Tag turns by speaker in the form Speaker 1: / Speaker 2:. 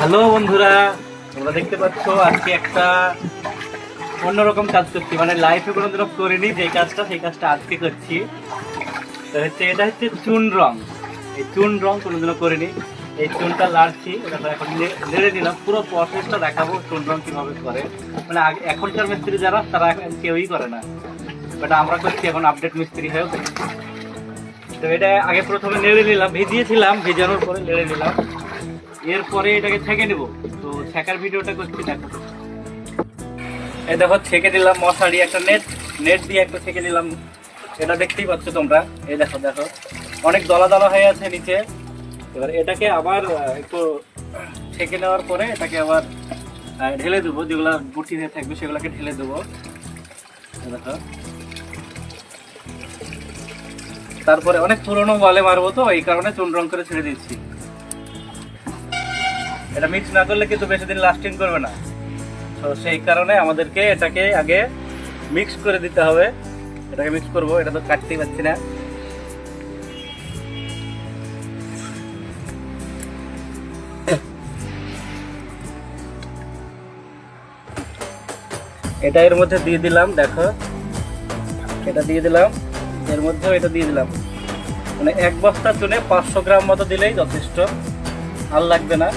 Speaker 1: Hello বন্ধুরা, তোমরা দেখতে পাচ্ছ আজকে একটা অন্যরকম কাজ করছি। মানে লাইফে কোনোদিনও করিনি, যে কাজটা, সেই কাজটা আজকে করছি। তো হচ্ছে এটা হচ্ছে চুন রং। এই চুন রং কোনোদিনও করিনি। এই চুনটা লাড়ছি, এটা এখন নেড়ে দিলাম। পুরো প্রসেসটা দেখাবো চুন রং কীভাবে করে। মানে এখনকার মিস্ত্রি যারা, তারা কেউই করে না। বাট আমরা করছি এখন আপডেট মিস্ত্রি হয়েও তো এটা আগে প্রথমে নেড়ে নিলাম, ভিজিয়েছিলাম, ভেজানোর পরে নেড়ে নিলাম। এরপরে এটাকে ছেঁকে নেব। তো ছেঁকার ভিডিওটা করছি, দেখো। এই দেখো, ছেঁকে দিলাম মশারি, একটা নেট নেট দিয়ে একটা ছেঁকে দিলাম এটা দেখতেই পাচ্ছ তোমরা। এই দেখো দেখো। অনেক দলা দলা হয়ে আছে নিচে। এবার এটাকে আবার একটু ছেঁকে নেওয়ার পরে এটাকে আবার ঢেলে দেবো। যেগুলো গুটি হয়ে থাকবে, সেগুলোকে ঢেলে দেবো। দেখো। তারপরে অনেক পুরনো ওয়ালে মারবো তো, এই কারণে চুন রং করে ছেড়ে দিচ্ছি। এটা মিক্স না করলে কিন্তু বেশি দিন লাস্টিং করবে না। তো সেই কারণে আমাদেরকে এটাকে আগে মিক্স করে দিতে হবে। এটাকে মিক্স করব, এটা তো কাটতেই পারছি না। এটা এর মধ্যে দিয়ে দিলাম, দেখো। এটা দিয়ে দিলাম, এর মধ্যেও এটা দিয়ে দিলাম। মানে এক বস্তা চুনে পাঁচশো গ্রাম মতো দিলেই যথেষ্ট। আর লাগবে না।